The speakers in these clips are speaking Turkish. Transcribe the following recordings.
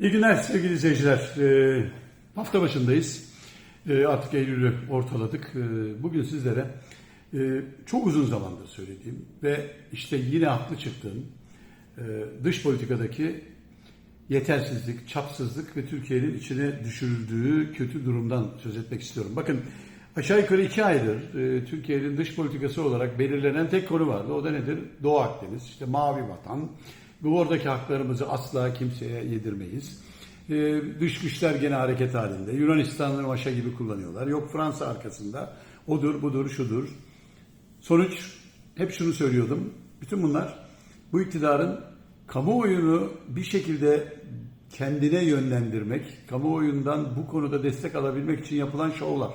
İyi günler sevgili izleyiciler. Ee, hafta başındayız. Ee, artık Eylül'ü ortaladık. Ee, bugün sizlere e, çok uzun zamandır söylediğim ve işte yine haklı çıktığım e, dış politikadaki yetersizlik, çapsızlık ve Türkiye'nin içine düşürüldüğü kötü durumdan söz etmek istiyorum. Bakın aşağı yukarı iki aydır e, Türkiye'nin dış politikası olarak belirlenen tek konu vardı. O da nedir? Doğu Akdeniz, işte mavi vatan. Oradaki haklarımızı asla kimseye yedirmeyiz. E, dış güçler gene hareket halinde. Yunanistan'ı maşa gibi kullanıyorlar. Yok Fransa arkasında. Odur, budur, şudur. Sonuç, hep şunu söylüyordum. Bütün bunlar bu iktidarın kamuoyunu bir şekilde kendine yönlendirmek, kamuoyundan bu konuda destek alabilmek için yapılan şovlar.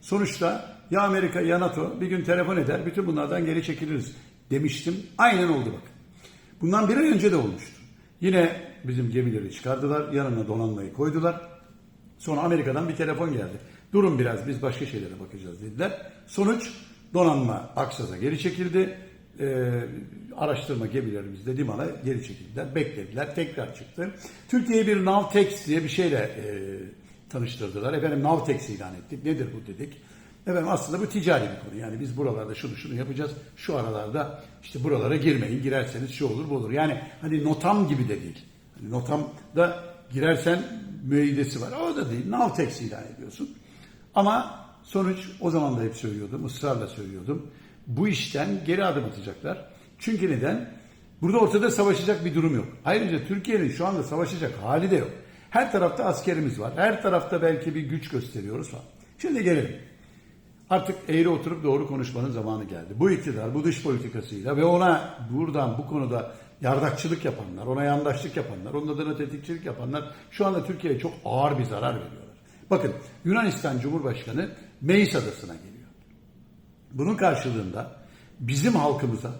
Sonuçta ya Amerika ya NATO bir gün telefon eder, bütün bunlardan geri çekiliriz demiştim. Aynen oldu bak. Bundan bir ay önce de olmuştu. Yine bizim gemileri çıkardılar, yanına donanmayı koydular. Sonra Amerika'dan bir telefon geldi. Durun biraz biz başka şeylere bakacağız dediler. Sonuç donanma Aksa'da geri çekildi. Ee, araştırma gemilerimiz de limana geri çekildiler. Beklediler. Tekrar çıktı. Türkiye'ye bir Navtex diye bir şeyle e, tanıştırdılar. Efendim Navtex ilan ettik. Nedir bu dedik. Efendim aslında bu ticari bir konu. Yani biz buralarda şunu şunu yapacağız. Şu aralarda işte buralara girmeyin. Girerseniz şu olur bu olur. Yani hani notam gibi de değil. Hani notamda girersen müeyyidesi var. O da değil. Navtex ilan ediyorsun. Ama sonuç o zaman da hep söylüyordum. ısrarla söylüyordum. Bu işten geri adım atacaklar. Çünkü neden? Burada ortada savaşacak bir durum yok. Ayrıca Türkiye'nin şu anda savaşacak hali de yok. Her tarafta askerimiz var. Her tarafta belki bir güç gösteriyoruz falan. Şimdi gelelim. Artık eğri oturup doğru konuşmanın zamanı geldi. Bu iktidar, bu dış politikasıyla ve ona buradan bu konuda yardakçılık yapanlar, ona yandaşlık yapanlar, onun adına tetikçilik yapanlar şu anda Türkiye'ye çok ağır bir zarar veriyorlar. Bakın Yunanistan Cumhurbaşkanı Meis Adası'na geliyor. Bunun karşılığında bizim halkımıza,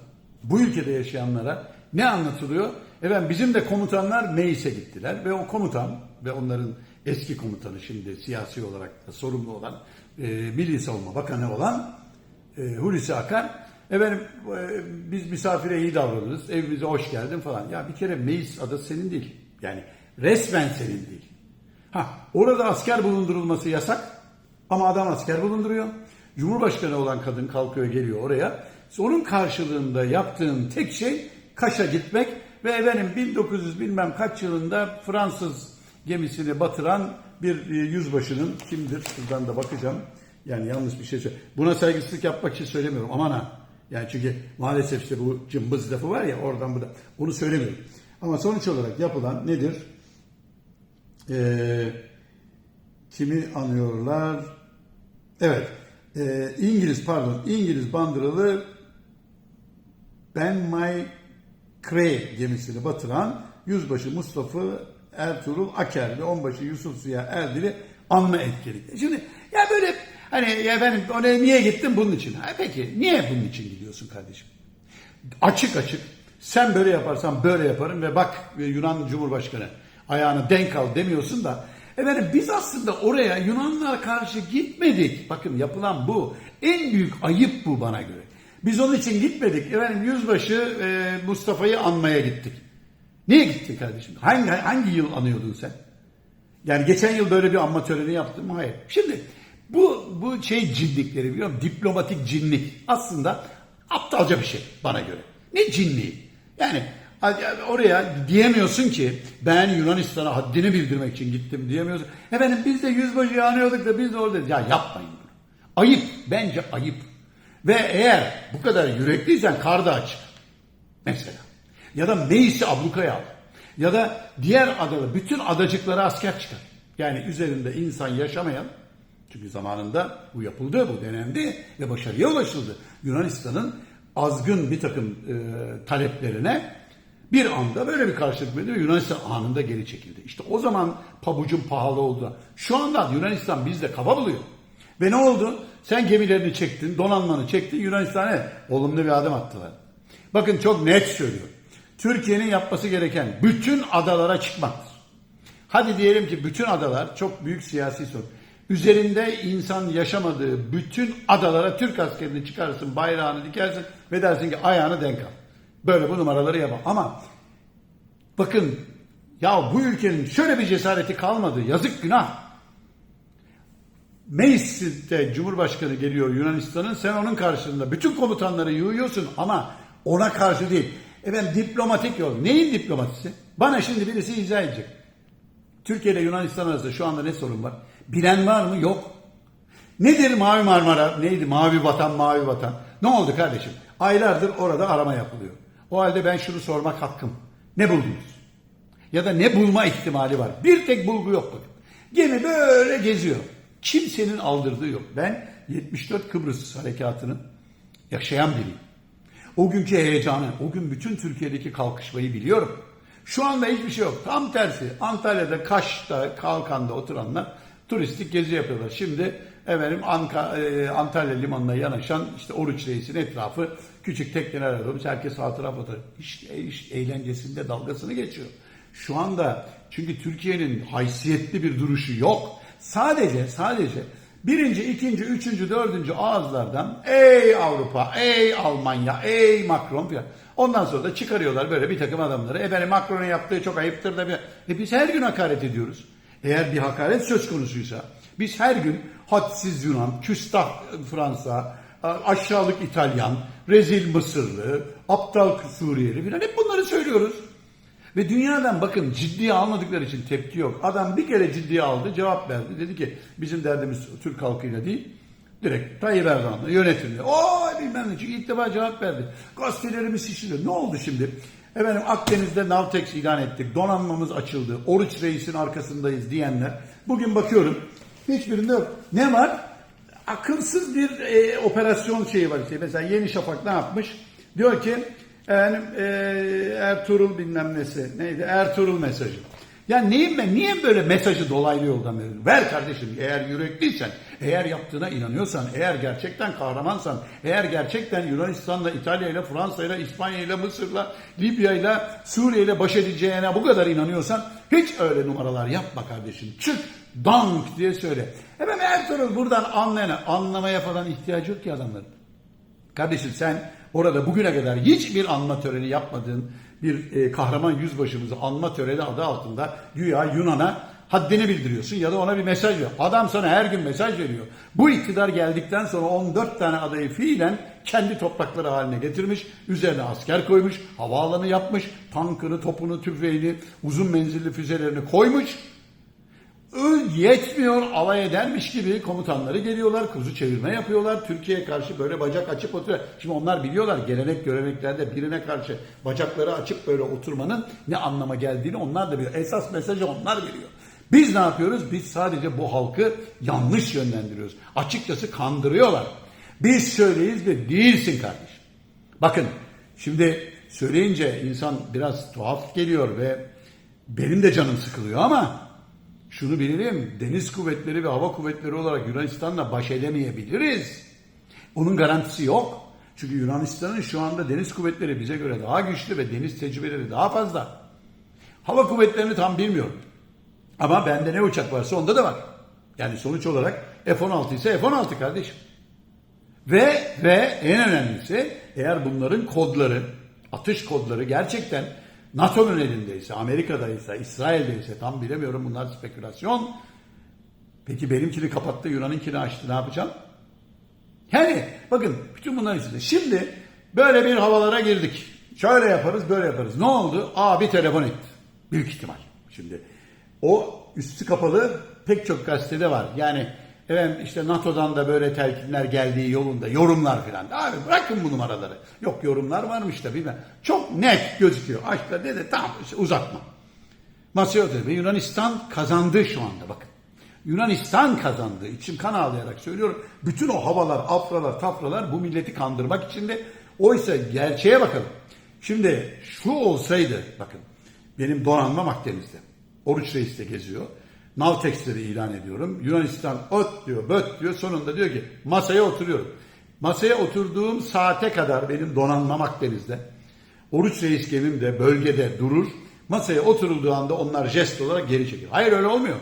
bu ülkede yaşayanlara ne anlatılıyor? Efendim bizim de komutanlar Meis'e gittiler ve o komutan ve onların eski komutanı şimdi siyasi olarak sorumlu olan e, Milli Savunma Bakanı olan e, Hulusi Akar efendim e, biz misafire iyi davranırız, evimize hoş geldin falan. Ya bir kere Meis adası senin değil. Yani resmen senin değil. Ha, orada asker bulundurulması yasak ama adam asker bulunduruyor. Cumhurbaşkanı olan kadın kalkıyor geliyor oraya. Onun karşılığında yaptığın tek şey Kaş'a gitmek ve efendim 1900 bilmem kaç yılında Fransız gemisini batıran bir e, yüzbaşının kimdir? Şuradan da bakacağım. Yani yanlış bir şey söyle. Buna saygısızlık yapmak için söylemiyorum. Aman ha. Yani çünkü maalesef işte bu cımbız lafı var ya oradan burada. Onu söylemiyorum. Ama sonuç olarak yapılan nedir? Ee, kimi anıyorlar? Evet. Ee, İngiliz pardon İngiliz bandıralı Ben My Cray gemisini batıran Yüzbaşı Mustafa Ertuğrul Aker ve Onbaşı Yusuf Ziya Erdil'i anma etkinlikte. Şimdi ya böyle hani ya ben oraya niye gittim bunun için? Ha, peki niye bunun için gidiyorsun kardeşim? Açık açık sen böyle yaparsan böyle yaparım ve bak Yunan Cumhurbaşkanı ayağını denk al demiyorsun da efendim biz aslında oraya Yunanlılara karşı gitmedik. Bakın yapılan bu. En büyük ayıp bu bana göre. Biz onun için gitmedik. Efendim yüzbaşı e, Mustafa'yı anmaya gittik. Niye gittin kardeşim? Hangi, hangi yıl anıyordun sen? Yani geçen yıl böyle bir anma töreni yaptın mı? Hayır. Şimdi bu bu şey cinlikleri biliyor musun? Diplomatik cinlik. Aslında aptalca bir şey bana göre. Ne cinliği? Yani oraya diyemiyorsun ki ben Yunanistan'a haddini bildirmek için gittim diyemiyorsun. Efendim biz de yüzbaşıyı anıyorduk da biz de orada. Ya yapmayın bunu. Ayıp. Bence ayıp. Ve eğer bu kadar yürekliysen karda aç. Mesela. Ya da Meis'i ablukaya al. Ya da diğer adalı, bütün adacıklara asker çıkar. Yani üzerinde insan yaşamayan, çünkü zamanında bu yapıldı, bu denendi ve başarıya ulaşıldı. Yunanistan'ın azgın bir takım e, taleplerine bir anda böyle bir karşılık verdi ve Yunanistan anında geri çekildi. İşte o zaman pabucun pahalı oldu. Şu anda Yunanistan bizde kafa buluyor. Ve ne oldu? Sen gemilerini çektin, donanmanı çektin, Yunanistan'a olumlu bir adım attılar. Bakın çok net söylüyorum. Türkiye'nin yapması gereken bütün adalara çıkmaktır. Hadi diyelim ki bütün adalar çok büyük siyasi sorun. Üzerinde insan yaşamadığı bütün adalara Türk askerini çıkarırsın, bayrağını dikersin ve dersin ki ayağını denk al. Böyle bu numaraları yapma. Ama bakın Ya bu ülkenin şöyle bir cesareti kalmadı. Yazık günah. Meclis'te Cumhurbaşkanı geliyor Yunanistan'ın. Sen onun karşısında bütün komutanları yığıyorsun ama ona karşı değil. Efendim diplomatik yol. Neyin diplomatisi? Bana şimdi birisi izah edecek. Türkiye ile Yunanistan arasında şu anda ne sorun var? Bilen var mı? Yok. Nedir Mavi Marmara? Neydi? Mavi Vatan, Mavi Vatan. Ne oldu kardeşim? Aylardır orada arama yapılıyor. O halde ben şunu sormak hakkım. Ne buldunuz? Ya da ne bulma ihtimali var? Bir tek bulgu yok bakın. Gemi böyle geziyor. Kimsenin aldırdığı yok. Ben 74 Kıbrıs harekatının yaşayan biriyim. O günkü heyecanı, o gün bütün Türkiye'deki kalkışmayı biliyorum. Şu anda hiçbir şey yok. Tam tersi. Antalya'da, Kaş'ta, Kalkan'da oturanlar turistik gezi yapıyorlar. Şimdi efendim Anka, e, Antalya limanına yanaşan işte Oruç Reis'in etrafı küçük tekneler alıyormuş. Herkes hatıra fotoğrafı. İş, iş eğlencesinde dalgasını geçiyor. Şu anda çünkü Türkiye'nin haysiyetli bir duruşu yok. Sadece sadece birinci, ikinci, üçüncü, dördüncü ağızlardan ey Avrupa, ey Almanya, ey Macron falan. Ondan sonra da çıkarıyorlar böyle bir takım adamları. Efendim Macron'un yaptığı çok ayıptır da. E biz her gün hakaret ediyoruz. Eğer bir hakaret söz konusuysa biz her gün hadsiz Yunan, küstah Fransa, aşağılık İtalyan, rezil Mısırlı, aptal Suriyeli falan hep bunları söylüyoruz. Ve dünyadan bakın ciddiye almadıkları için tepki yok. Adam bir kere ciddiye aldı, cevap verdi. Dedi ki bizim derdimiz Türk halkıyla değil, direkt Tayyip Erdoğan'la yönetimle. O bilmem ne çünkü ilk defa cevap verdi. Gazetelerimiz şişirdi. Ne oldu şimdi? Efendim Akdeniz'de Navtex ilan ettik. Donanmamız açıldı. Oruç Reis'in arkasındayız diyenler. Bugün bakıyorum hiçbirinde yok. Ne var? Akılsız bir e, operasyon şeyi var işte. Mesela Yeni Şafak ne yapmış? Diyor ki efendim, e, Ertuğrul bilmem nesi. Neydi? Ertuğrul mesajı. Ya neyim ben? Niye böyle mesajı dolaylı yoldan veriyorsun? Ver kardeşim eğer yürekliysen, eğer yaptığına inanıyorsan, eğer gerçekten kahramansan, eğer gerçekten Yunanistan'la, İtalya'yla, Fransa'yla, İspanya'yla, Mısır'la, Libya'yla, Suriye'yle baş edeceğine bu kadar inanıyorsan hiç öyle numaralar yapma kardeşim. Çık dank diye söyle. Efendim Ertuğrul buradan anlayana, anlamaya falan ihtiyacı yok ki adamların. Kardeşim sen orada bugüne kadar hiçbir anma töreni yapmadığın bir e, kahraman yüzbaşımızı anma töreni adı altında güya Yunan'a haddini bildiriyorsun ya da ona bir mesaj ver. Adam sana her gün mesaj veriyor. Bu iktidar geldikten sonra 14 tane adayı fiilen kendi toprakları haline getirmiş, üzerine asker koymuş, havaalanı yapmış, tankını, topunu, tüfeğini, uzun menzilli füzelerini koymuş. Yetmiyor alay edermiş gibi komutanları geliyorlar, kuzu çevirme yapıyorlar. Türkiye'ye karşı böyle bacak açıp oturuyor. Şimdi onlar biliyorlar gelenek göreneklerde birine karşı bacakları açıp böyle oturmanın ne anlama geldiğini onlar da biliyor. Esas mesajı onlar biliyor. Biz ne yapıyoruz? Biz sadece bu halkı yanlış yönlendiriyoruz. Açıkçası kandırıyorlar. Biz söyleyiz ve değilsin kardeşim. Bakın şimdi söyleyince insan biraz tuhaf geliyor ve benim de canım sıkılıyor ama şunu bilelim, deniz kuvvetleri ve hava kuvvetleri olarak Yunanistan'la baş edemeyebiliriz. Onun garantisi yok. Çünkü Yunanistan'ın şu anda deniz kuvvetleri bize göre daha güçlü ve deniz tecrübeleri daha fazla. Hava kuvvetlerini tam bilmiyorum. Ama bende ne uçak varsa onda da var. Yani sonuç olarak F-16 ise F-16 kardeşim. Ve ve en önemlisi eğer bunların kodları, atış kodları gerçekten NATO'nun elindeyse, Amerika'daysa, İsrail'deyse tam bilemiyorum bunlar spekülasyon. Peki benimkini kapattı, Yunan'ınkini açtı ne yapacağım? Yani bakın bütün bunlar içinde. Şimdi böyle bir havalara girdik. Şöyle yaparız, böyle yaparız. Ne oldu? Aa bir telefon etti. Büyük ihtimal. Şimdi o üstü kapalı pek çok gazetede var. Yani efendim işte NATO'dan da böyle telkinler geldiği yolunda yorumlar filan. Abi bırakın bu numaraları. Yok yorumlar varmış da bilmem. Çok net gözüküyor. Açta dedi tamam işte uzatma. Masaya oturdu ve Yunanistan kazandı şu anda bakın. Yunanistan kazandı. İçim kan ağlayarak söylüyorum. Bütün o havalar, afralar, tafralar bu milleti kandırmak içinde. Oysa gerçeğe bakalım. Şimdi şu olsaydı bakın benim donanmam Akdeniz'de. Oruç Reis de geziyor. Navtex'leri ilan ediyorum. Yunanistan öt diyor, böt diyor. Sonunda diyor ki masaya oturuyorum. Masaya oturduğum saate kadar benim donanmam Akdeniz'de. Oruç Reis gemim de bölgede durur. Masaya oturulduğu anda onlar jest olarak geri çekiyor. Hayır öyle olmuyor.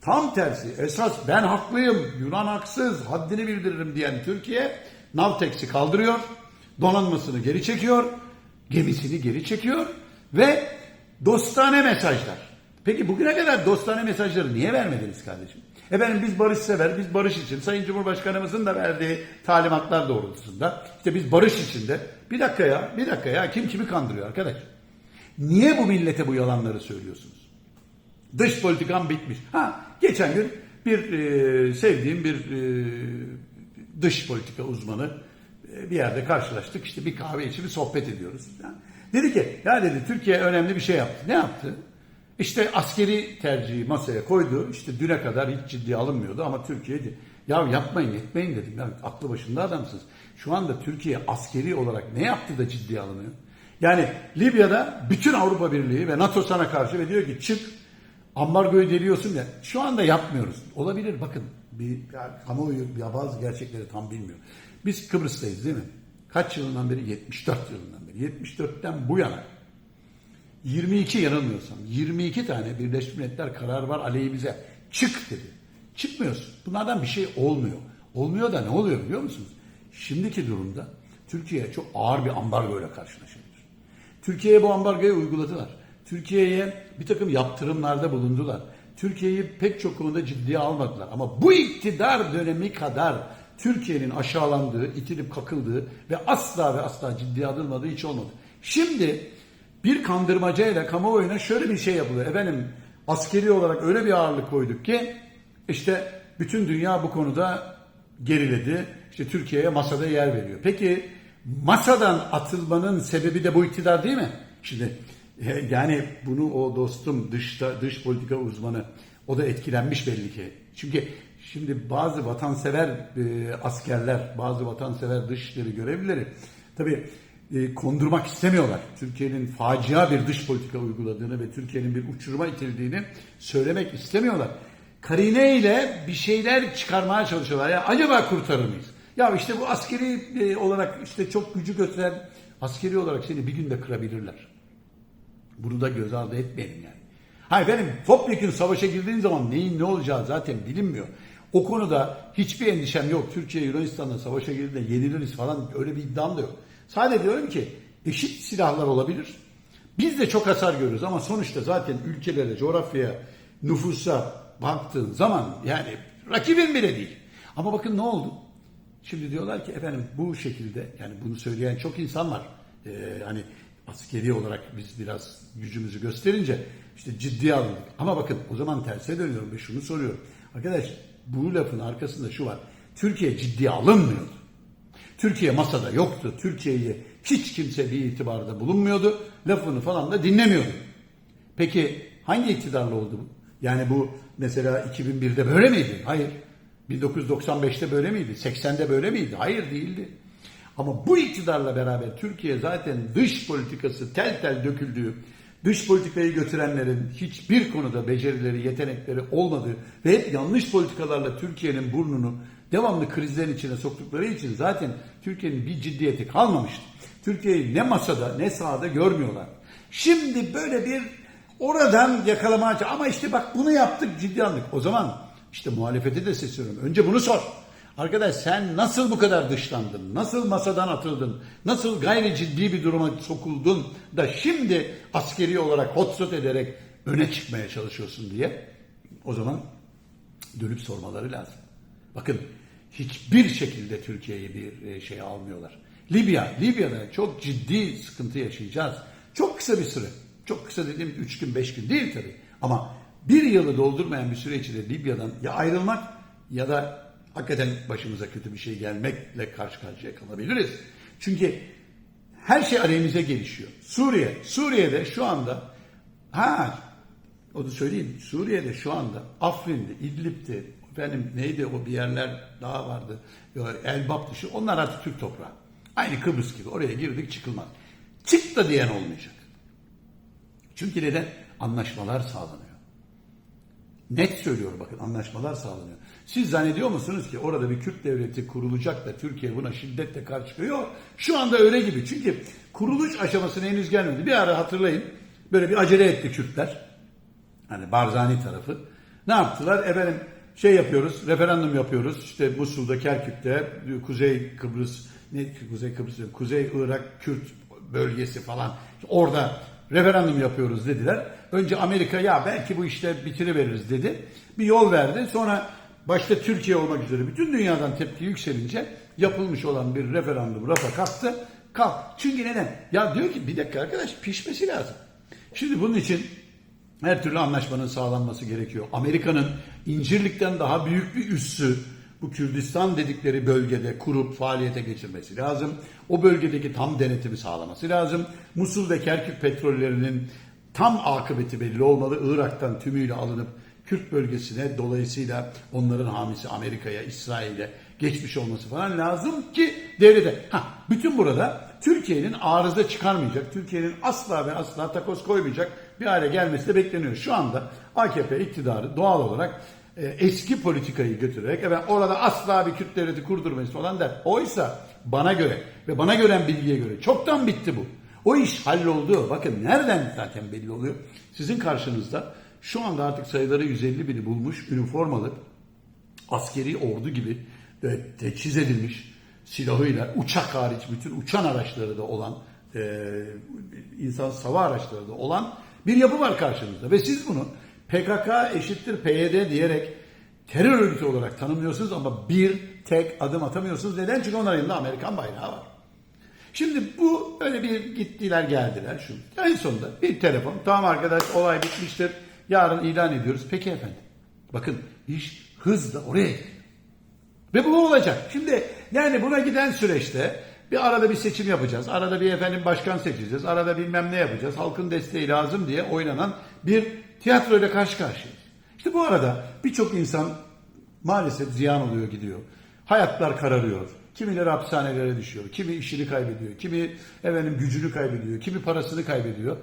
Tam tersi. Esas ben haklıyım, Yunan haksız, haddini bildiririm diyen Türkiye Navtex'i kaldırıyor. Donanmasını geri çekiyor. Gemisini geri çekiyor. Ve dostane mesajlar. Peki bugüne kadar dostane mesajları niye vermediniz kardeşim? Efendim biz barış sever, biz barış için. Sayın Cumhurbaşkanımızın da verdiği talimatlar doğrultusunda. işte biz barış içinde. Bir dakika ya, bir dakika ya. Kim kimi kandırıyor arkadaş? Niye bu millete bu yalanları söylüyorsunuz? Dış politikam bitmiş. Ha, geçen gün bir e, sevdiğim bir e, dış politika uzmanı e, bir yerde karşılaştık. İşte bir kahve içi sohbet ediyoruz. Yani dedi ki ya dedi Türkiye önemli bir şey yaptı. Ne yaptı? İşte askeri tercihi masaya koydu. İşte düne kadar hiç ciddiye alınmıyordu ama Türkiye dedi. Ya yapmayın etmeyin dedim. Ya aklı başında adamsınız. Şu anda Türkiye askeri olarak ne yaptı da ciddiye alınıyor? Yani Libya'da bütün Avrupa Birliği ve NATO sana karşı ve diyor ki çık ambargoyu deliyorsun ya. Şu anda yapmıyoruz. Olabilir bakın bir ya, kamuoyu ya bazı gerçekleri tam bilmiyor. Biz Kıbrıs'tayız değil mi? Kaç yılından beri? 74 yılından beri. 74'ten bu yana 22 yanılmıyorsam 22 tane Birleşmiş Milletler kararı var aleyhimize. Çık dedi. Çıkmıyorsun. Bunlardan bir şey olmuyor. Olmuyor da ne oluyor biliyor musunuz? Şimdiki durumda Türkiye çok ağır bir ambargo ile karşılaşabilir. Türkiye'ye bu ambargoyu uyguladılar. Türkiye'ye bir takım yaptırımlarda bulundular. Türkiye'yi pek çok konuda ciddiye almadılar. Ama bu iktidar dönemi kadar Türkiye'nin aşağılandığı, itilip kakıldığı ve asla ve asla ciddiye alınmadığı hiç olmadı. Şimdi bir kandırmacayla kamuoyuna şöyle bir şey yapılıyor. Efendim askeri olarak öyle bir ağırlık koyduk ki işte bütün dünya bu konuda geriledi. İşte Türkiye'ye masada yer veriyor. Peki masadan atılmanın sebebi de bu iktidar değil mi? Şimdi yani bunu o dostum dışta dış politika uzmanı o da etkilenmiş belli ki. Çünkü şimdi bazı vatansever e, askerler, bazı vatansever dışişleri görevlileri tabii e, kondurmak istemiyorlar. Türkiye'nin facia bir dış politika uyguladığını ve Türkiye'nin bir uçuruma itildiğini söylemek istemiyorlar. Karine ile bir şeyler çıkarmaya çalışıyorlar. Ya acaba kurtarır mıyız? Ya işte bu askeri e, olarak işte çok gücü götüren askeri olarak seni bir günde kırabilirler. Bunu da göz ardı etmeyelim yani. Hayır benim topyekun savaşa girdiğin zaman neyin ne olacağı zaten bilinmiyor. O konuda hiçbir endişem yok. Türkiye Yunanistan'la savaşa girdiğinde yeniliriz falan öyle bir iddiam da yok. Sadece diyorum ki eşit silahlar olabilir. Biz de çok hasar görürüz ama sonuçta zaten ülkelere, coğrafyaya, nüfusa baktığın zaman yani rakibin bile değil. Ama bakın ne oldu? Şimdi diyorlar ki efendim bu şekilde yani bunu söyleyen çok insan var. Ee, hani askeri olarak biz biraz gücümüzü gösterince işte ciddiye alındık. Ama bakın o zaman terse dönüyorum ve şunu soruyorum. Arkadaş bu lafın arkasında şu var. Türkiye ciddiye alınmıyordu. Türkiye masada yoktu. Türkiye'yi hiç kimse bir itibarda bulunmuyordu. Lafını falan da dinlemiyordu. Peki hangi iktidarla oldu? Yani bu mesela 2001'de böyle miydi? Hayır. 1995'te böyle miydi? 80'de böyle miydi? Hayır değildi. Ama bu iktidarla beraber Türkiye zaten dış politikası tel tel döküldüğü, dış politikayı götürenlerin hiçbir konuda becerileri, yetenekleri olmadığı ve hep yanlış politikalarla Türkiye'nin burnunu devamlı krizlerin içine soktukları için zaten Türkiye'nin bir ciddiyeti kalmamıştı. Türkiye'yi ne masada ne sahada görmüyorlar. Şimdi böyle bir oradan yakalamaya ama işte bak bunu yaptık ciddi aldık. O zaman işte muhalefeti de seçiyorum. Önce bunu sor. Arkadaş sen nasıl bu kadar dışlandın? Nasıl masadan atıldın? Nasıl gayri ciddi bir duruma sokuldun da şimdi askeri olarak hotshot ederek öne çıkmaya çalışıyorsun diye o zaman dönüp sormaları lazım. Bakın hiçbir şekilde Türkiye'yi bir şey almıyorlar. Libya, Libya'da çok ciddi sıkıntı yaşayacağız. Çok kısa bir süre. Çok kısa dediğim 3 gün 5 gün değil tabii. Ama bir yılı doldurmayan bir süre içinde Libya'dan ya ayrılmak ya da hakikaten başımıza kötü bir şey gelmekle karşı karşıya kalabiliriz. Çünkü her şey aleyhimize gelişiyor. Suriye, Suriye'de şu anda ha o da söyleyeyim. Suriye'de şu anda Afrin'de, İdlib'de, efendim neydi o bir yerler daha vardı. Elbap dışı. Onlar artık Türk toprağı. Aynı Kıbrıs gibi. Oraya girdik çıkılmaz. Çık da diyen olmayacak. Çünkü neden? Anlaşmalar sağlanıyor. Net söylüyorum bakın anlaşmalar sağlanıyor. Siz zannediyor musunuz ki orada bir Kürt devleti kurulacak da Türkiye buna şiddetle karşı çıkıyor? Şu anda öyle gibi. Çünkü kuruluş aşamasına henüz gelmedi. Bir ara hatırlayın. Böyle bir acele etti Kürtler. Hani Barzani tarafı. Ne yaptılar? Efendim şey yapıyoruz, referandum yapıyoruz. İşte Musul'da, Kerkük'te, Kuzey Kıbrıs, ne Kuzey Kıbrıs, Kuzey Irak Kürt bölgesi falan. Orada referandum yapıyoruz dediler. Önce Amerika ya belki bu işte bitiriveririz dedi. Bir yol verdi. Sonra başta Türkiye olmak üzere bütün dünyadan tepki yükselince yapılmış olan bir referandum rafa kalktı. Kalk. Çünkü neden? Ya diyor ki bir dakika arkadaş pişmesi lazım. Şimdi bunun için her türlü anlaşmanın sağlanması gerekiyor. Amerika'nın İncirlik'ten daha büyük bir üssü bu Kürdistan dedikleri bölgede kurup faaliyete geçirmesi lazım. O bölgedeki tam denetimi sağlaması lazım. Musul ve Kerkük petrollerinin tam akıbeti belli olmalı. Irak'tan tümüyle alınıp Kürt bölgesine dolayısıyla onların hamisi Amerika'ya, İsrail'e geçmiş olması falan lazım ki devlete. Ha, bütün burada Türkiye'nin arıza çıkarmayacak, Türkiye'nin asla ve asla takoz koymayacak bir hale gelmesi de bekleniyor. Şu anda AKP iktidarı doğal olarak e, eski politikayı götürerek evet orada asla bir Kürt devleti kurdurmayız falan der. Oysa bana göre ve bana gören bilgiye göre çoktan bitti bu. O iş halloldu. Bakın nereden zaten belli oluyor. Sizin karşınızda şu anda artık sayıları 150 bini bulmuş üniformalı askeri ordu gibi e, teçhiz edilmiş silahıyla uçak hariç bütün uçan araçları da olan e, insan sava araçları da olan bir yapı var karşınızda ve siz bunu PKK eşittir PYD diyerek terör örgütü olarak tanımlıyorsunuz ama bir tek adım atamıyorsunuz. Neden? Çünkü onların elinde Amerikan bayrağı var. Şimdi bu öyle bir gittiler geldiler şu. En sonunda bir telefon. Tamam arkadaş olay bitmiştir. Yarın ilan ediyoruz. Peki efendim. Bakın iş hızla oraya. Ve bu olacak. Şimdi yani buna giden süreçte bir arada bir seçim yapacağız. Arada bir efendim başkan seçeceğiz. Arada bilmem ne yapacağız. Halkın desteği lazım diye oynanan bir tiyatroyla karşı karşıyayız. İşte bu arada birçok insan maalesef ziyan oluyor gidiyor. Hayatlar kararıyor. Kimileri hapishanelere düşüyor. Kimi işini kaybediyor. Kimi efendim gücünü kaybediyor. Kimi parasını kaybediyor.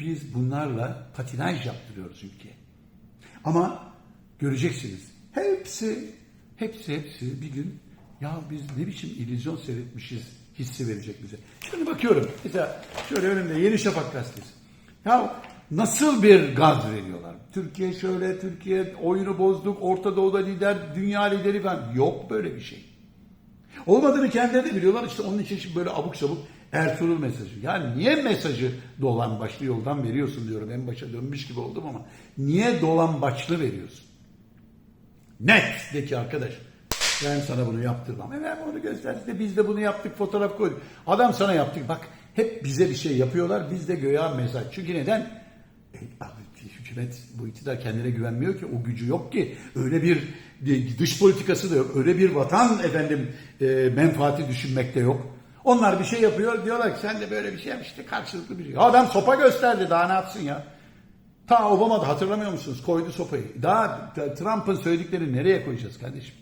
Biz bunlarla patinaj yaptırıyoruz ülkeye. Ama göreceksiniz. Hepsi, hepsi, hepsi bir gün ya biz ne biçim illüzyon seyretmişiz hissi verecek bize. Şimdi bakıyorum. Mesela şöyle önümde Yeni Şafak gazetesi. Ya nasıl bir gaz veriyorlar? Türkiye şöyle, Türkiye oyunu bozduk, Orta Doğu'da lider, dünya lideri falan. Yok böyle bir şey. Olmadığını kendileri de biliyorlar. İşte onun için böyle abuk sabuk Ertuğrul mesajı. Yani niye mesajı dolan başlı yoldan veriyorsun diyorum. En başa dönmüş gibi oldum ama niye dolan başlı veriyorsun? Net de ki arkadaş ben sana bunu yaptırmam. E onu gösterdi biz de bunu yaptık fotoğraf koyduk. Adam sana yaptık bak hep bize bir şey yapıyorlar biz de göya mesaj. Çünkü neden? E, abi, hükümet bu iktidar kendine güvenmiyor ki o gücü yok ki öyle bir dış politikası da yok öyle bir vatan efendim e, menfaati düşünmekte yok. Onlar bir şey yapıyor diyorlar ki sen de böyle bir şey yap işte karşılıklı bir şey. Adam sopa gösterdi daha ne yapsın ya. Ta Obama'da hatırlamıyor musunuz? Koydu sopayı. Daha Trump'ın söylediklerini nereye koyacağız kardeşim?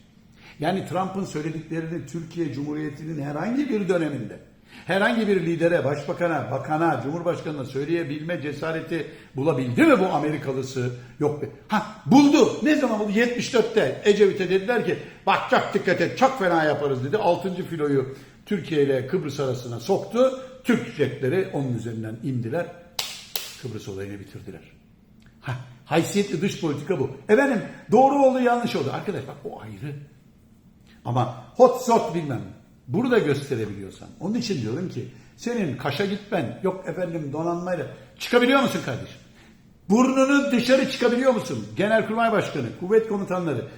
Yani Trump'ın söylediklerini Türkiye Cumhuriyeti'nin herhangi bir döneminde herhangi bir lidere, başbakana, bakana, cumhurbaşkanına söyleyebilme cesareti bulabildi mi bu Amerikalısı? Yok be. Ha buldu. Ne zaman buldu? 74'te Ecevit'e dediler ki bak çok dikkat et çok fena yaparız dedi. 6. filoyu Türkiye ile Kıbrıs arasına soktu. Türk jetleri onun üzerinden indiler. Kıbrıs olayını bitirdiler. Ha, haysiyetli dış politika bu. Efendim doğru oldu yanlış oldu. Arkadaş bak o ayrı. Ama hot shot bilmem. Burada gösterebiliyorsan. Onun için diyorum ki senin Kaş'a gitmen yok efendim donanmayla çıkabiliyor musun kardeşim? Burnunu dışarı çıkabiliyor musun? Genelkurmay Başkanı, kuvvet komutanları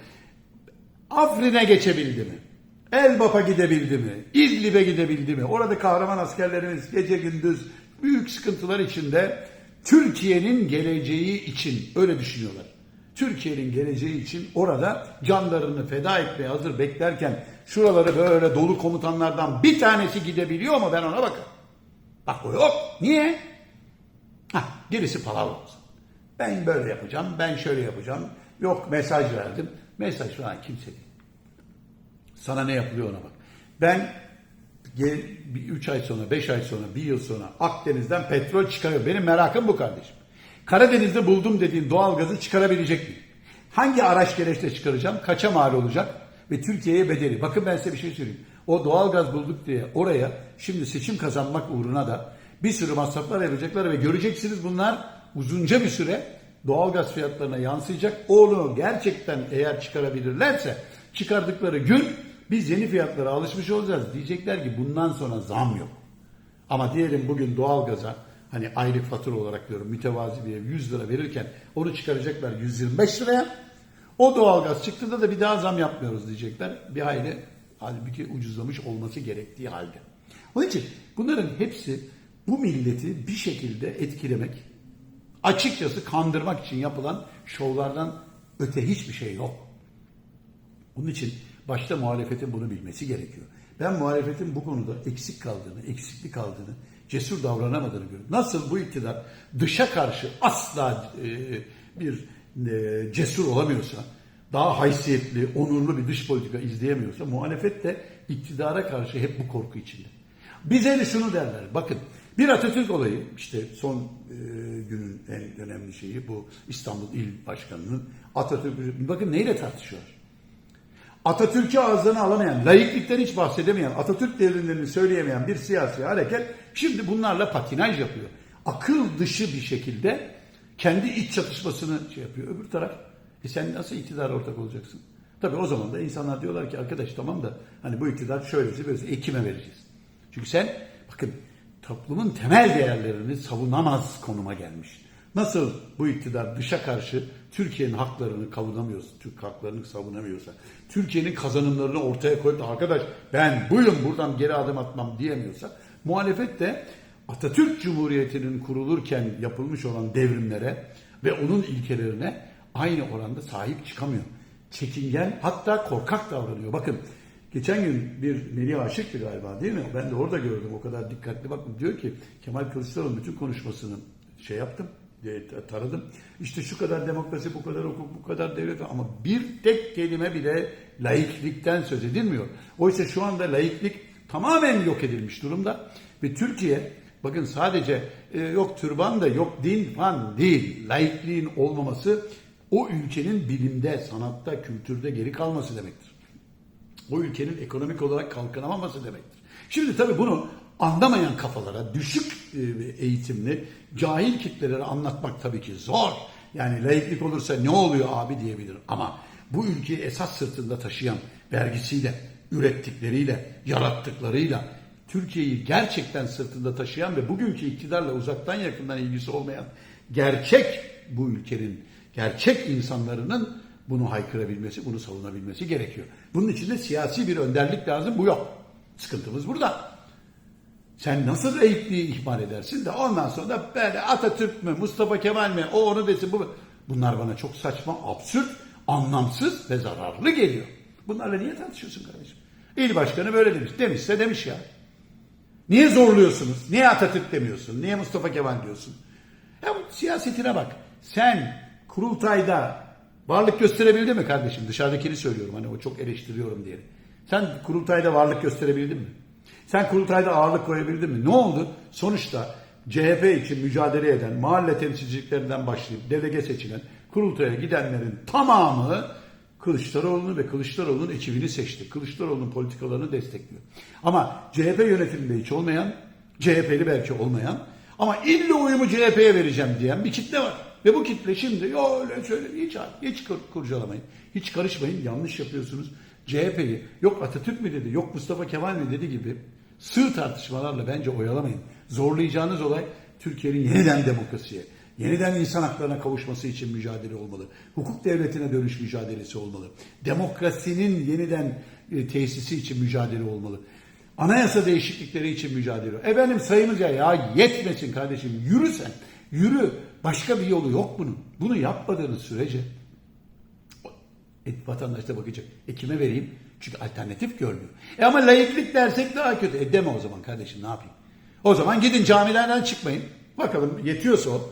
Afrin'e geçebildi mi? Elbap'a gidebildi mi? İdlib'e gidebildi mi? Orada kahraman askerlerimiz gece gündüz büyük sıkıntılar içinde Türkiye'nin geleceği için öyle düşünüyorlar. Türkiye'nin geleceği için orada canlarını feda etmeye hazır beklerken şuraları böyle dolu komutanlardan bir tanesi gidebiliyor mu ben ona bakın. Bak o yok. Niye? Hah, gerisi palavra. Ben böyle yapacağım, ben şöyle yapacağım. Yok mesaj verdim. Mesaj falan kimse değil. Sana ne yapılıyor ona bak. Ben 3 ay sonra, 5 ay sonra, 1 yıl sonra Akdeniz'den petrol çıkarıyor. Benim merakım bu kardeşim. Karadeniz'de buldum dediğin doğal gazı çıkarabilecek miyim? Hangi araç gereçle çıkaracağım? Kaça mal olacak? Ve Türkiye'ye bedeli. Bakın ben size bir şey söyleyeyim. O doğal gaz bulduk diye oraya şimdi seçim kazanmak uğruna da bir sürü masraflar yapacaklar ve göreceksiniz bunlar uzunca bir süre doğal gaz fiyatlarına yansıyacak. Onu gerçekten eğer çıkarabilirlerse çıkardıkları gün biz yeni fiyatlara alışmış olacağız. Diyecekler ki bundan sonra zam yok. Ama diyelim bugün doğalgaza Hani aylık fatura olarak diyorum mütevazi bir ev 100 lira verirken onu çıkaracaklar 125 liraya. O doğalgaz çıktığında da bir daha zam yapmıyoruz diyecekler. Bir hayli halbuki ucuzlamış olması gerektiği halde. Onun için bunların hepsi bu milleti bir şekilde etkilemek, açıkçası kandırmak için yapılan şovlardan öte hiçbir şey yok. Onun için başta muhalefetin bunu bilmesi gerekiyor. Ben muhalefetin bu konuda eksik kaldığını, eksiklik kaldığını, cesur davranamadığını görüyorum. Nasıl bu iktidar dışa karşı asla e, bir e, cesur olamıyorsa, daha haysiyetli, onurlu bir dış politika izleyemiyorsa, muhalefet de iktidara karşı hep bu korku içinde. Bize de şunu derler, bakın bir Atatürk olayı, işte son e, günün en önemli şeyi bu İstanbul İl Başkanı'nın Atatürk, bakın neyle tartışıyor? Atatürk'ü ağzına alamayan, laiklikten hiç bahsedemeyen, Atatürk devrimlerini söyleyemeyen bir siyasi hareket şimdi bunlarla patinaj yapıyor. Akıl dışı bir şekilde kendi iç çatışmasını şey yapıyor. Öbür taraf, e sen nasıl iktidara ortak olacaksın? Tabii o zaman da insanlar diyorlar ki arkadaş tamam da hani bu iktidar şöylesi böylesi e, kime vereceğiz? Çünkü sen bakın toplumun temel değerlerini savunamaz konuma gelmiş. Nasıl bu iktidar dışa karşı Türkiye'nin haklarını savunamıyorsa, Türk haklarını savunamıyorsa, Türkiye'nin kazanımlarını ortaya koyup da arkadaş ben buyum buradan geri adım atmam diyemiyorsa, muhalefet de Atatürk Cumhuriyeti'nin kurulurken yapılmış olan devrimlere ve onun ilkelerine aynı oranda sahip çıkamıyor. Çekingen hatta korkak davranıyor. Bakın Geçen gün bir Melih Aşık'tı galiba değil mi? Ben de orada gördüm o kadar dikkatli bakın. Diyor ki Kemal Kılıçdaroğlu bütün konuşmasını şey yaptım, taradım. İşte şu kadar demokrasi, bu kadar hukuk, bu kadar devlet ama bir tek kelime bile laiklikten söz edilmiyor. Oysa şu anda laiklik tamamen yok edilmiş durumda. Ve Türkiye bakın sadece e, yok türban da yok din falan değil. Laikliğin olmaması o ülkenin bilimde, sanatta, kültürde geri kalması demektir o ülkenin ekonomik olarak kalkınamaması demektir. Şimdi tabii bunu anlamayan kafalara, düşük e, eğitimli, cahil kitlelere anlatmak tabii ki zor. Yani laiklik olursa ne oluyor abi diyebilir. Ama bu ülkeyi esas sırtında taşıyan vergisiyle, ürettikleriyle, yarattıklarıyla, Türkiye'yi gerçekten sırtında taşıyan ve bugünkü iktidarla uzaktan yakından ilgisi olmayan gerçek bu ülkenin, gerçek insanlarının bunu haykırabilmesi, bunu savunabilmesi gerekiyor. Bunun için de siyasi bir önderlik lazım. Bu yok. Sıkıntımız burada. Sen nasıl eğitliği ihmal edersin de ondan sonra da böyle Atatürk mü, Mustafa Kemal mi, o onu desin bu. Bunlar bana çok saçma, absürt, anlamsız ve zararlı geliyor. Bunlarla niye tartışıyorsun kardeşim? İl başkanı böyle demiş. Demişse demiş ya. Niye zorluyorsunuz? Niye Atatürk demiyorsun? Niye Mustafa Kemal diyorsun? Ya bu siyasetine bak. Sen kurultayda Varlık gösterebildi mi kardeşim? Dışarıdakini söylüyorum hani o çok eleştiriyorum diye. Sen kurultayda varlık gösterebildin mi? Sen kurultayda ağırlık koyabildin mi? Ne oldu? Sonuçta CHP için mücadele eden mahalle temsilciliklerinden başlayıp delege seçilen kurultaya gidenlerin tamamı Kılıçdaroğlu'nu ve Kılıçdaroğlu'nun ekibini seçti. Kılıçdaroğlu'nun politikalarını destekliyor. Ama CHP yönetiminde hiç olmayan, CHP'li belki olmayan ama illa oyumu CHP'ye vereceğim diyen bir kitle var. Ve bu kitle şimdi ya öyle söyle hiç, hiç kur, kurcalamayın. Hiç karışmayın yanlış yapıyorsunuz. CHP'yi yok Atatürk mü dedi yok Mustafa Kemal mi dedi gibi sığ tartışmalarla bence oyalamayın. Zorlayacağınız olay Türkiye'nin yeniden demokrasiye, yeniden insan haklarına kavuşması için mücadele olmalı. Hukuk devletine dönüş mücadelesi olmalı. Demokrasinin yeniden e, tesisi için mücadele olmalı. Anayasa değişiklikleri için mücadele. Efendim sayımız ya, ya yetmesin kardeşim yürü sen. Yürü. Başka bir yolu yok bunun. Bunu yapmadığınız sürece vatandaş da bakacak. E kime vereyim? Çünkü alternatif görmüyor. E ama layıklık dersek daha kötü. E deme o zaman kardeşim ne yapayım? O zaman gidin camilerden çıkmayın. Bakalım yetiyorsa o.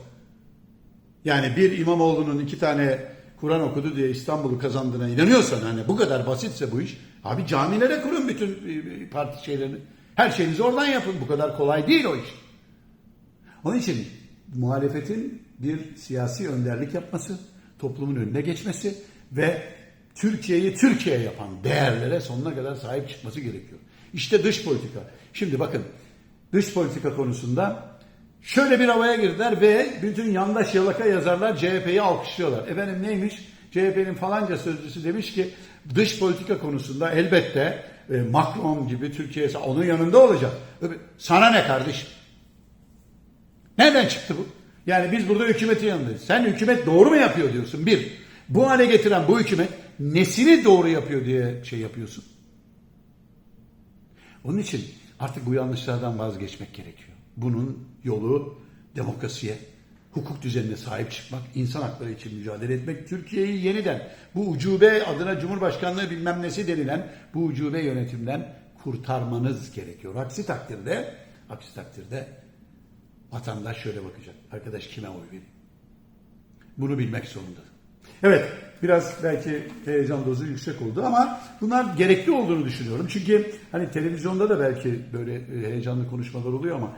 Yani bir İmamoğlu'nun iki tane Kur'an okudu diye İstanbul'u kazandığına inanıyorsan hani bu kadar basitse bu iş. Abi camilere kurun bütün e, parti şeylerini. Her şeyinizi oradan yapın. Bu kadar kolay değil o iş. Onun için muhalefetin bir siyasi önderlik yapması, toplumun önüne geçmesi ve Türkiye'yi Türkiye yapan değerlere sonuna kadar sahip çıkması gerekiyor. İşte dış politika. Şimdi bakın dış politika konusunda şöyle bir havaya girdiler ve bütün yandaş yalaka yazarlar CHP'yi alkışlıyorlar. Efendim neymiş? CHP'nin falanca sözcüsü demiş ki dış politika konusunda elbette e, Macron gibi Türkiye onun yanında olacak. Sana ne kardeşim? Nereden çıktı bu? Yani biz burada hükümetin yanındayız. Sen hükümet doğru mu yapıyor diyorsun? Bir, bu hale getiren bu hükümet nesini doğru yapıyor diye şey yapıyorsun. Onun için artık bu yanlışlardan vazgeçmek gerekiyor. Bunun yolu demokrasiye, hukuk düzenine sahip çıkmak, insan hakları için mücadele etmek, Türkiye'yi yeniden bu ucube adına Cumhurbaşkanlığı bilmem nesi denilen bu ucube yönetimden kurtarmanız gerekiyor. Aksi takdirde, aksi takdirde vatandaş şöyle bakacak. Arkadaş kime oy vereyim? Bunu bilmek zorunda. Evet, biraz belki heyecan dozu yüksek oldu ama bunlar gerekli olduğunu düşünüyorum. Çünkü hani televizyonda da belki böyle e, heyecanlı konuşmalar oluyor ama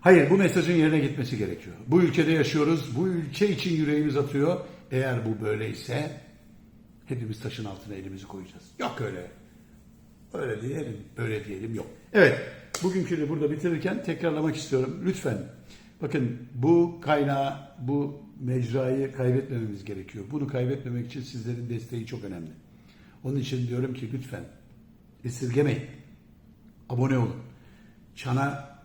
hayır bu mesajın yerine gitmesi gerekiyor. Bu ülkede yaşıyoruz, bu ülke için yüreğimiz atıyor. Eğer bu böyleyse hepimiz taşın altına elimizi koyacağız. Yok öyle. Öyle diyelim, böyle diyelim yok. Evet, bugünkünü burada bitirirken tekrarlamak istiyorum. Lütfen bakın bu kaynağı, bu mecrayı kaybetmememiz gerekiyor. Bunu kaybetmemek için sizlerin desteği çok önemli. Onun için diyorum ki lütfen esirgemeyin. Abone olun. Çana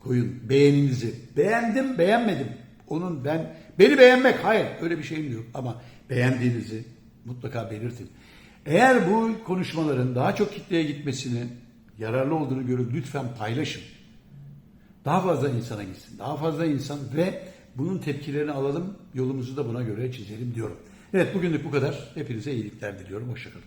koyun beğeninizi. Beğendim, beğenmedim. Onun ben beni beğenmek hayır öyle bir şeyim yok ama beğendiğinizi mutlaka belirtin. Eğer bu konuşmaların daha çok kitleye gitmesini yararlı olduğunu görüp lütfen paylaşın. Daha fazla insana gitsin. Daha fazla insan ve bunun tepkilerini alalım. Yolumuzu da buna göre çizelim diyorum. Evet bugünlük bu kadar. Hepinize iyilikler diliyorum. Hoşçakalın.